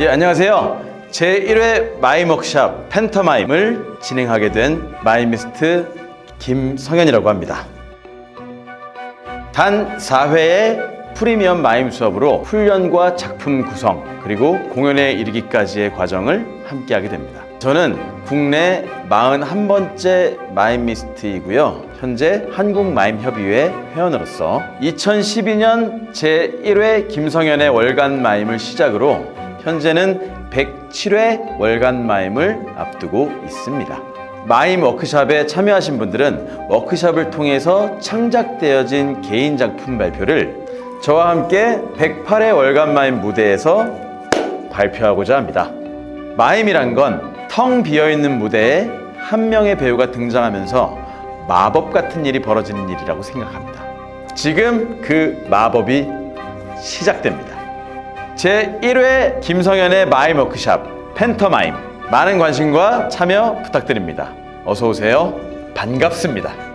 예, 안녕하세요. 제1회 마임 워크샵 펜터마임을 진행하게 된 마이미스트 김성현이라고 합니다. 단 4회의 프리미엄 마임 수업으로 훈련과 작품 구성 그리고 공연에 이르기까지의 과정을 함께하게 됩니다. 저는 국내 41번째 마임미스트이고요. 현재 한국마임협의회 회원으로서 2012년 제1회 김성현의 월간 마임을 시작으로 현재는 107회 월간 마임을 앞두고 있습니다. 마임 워크샵에 참여하신 분들은 워크샵을 통해서 창작되어진 개인 작품 발표를 저와 함께 108회 월간 마임 무대에서 발표하고자 합니다. 마임이란 건 텅 비어 있는 무대에 한 명의 배우가 등장하면서 마법 같은 일이 벌어지는 일이라고 생각합니다. 지금 그 마법이 시작됩니다. 제 1회 김성현의 마임 워크샵 펜터마임 많은 관심과 참여 부탁드립니다. 어서 오세요. 반갑습니다.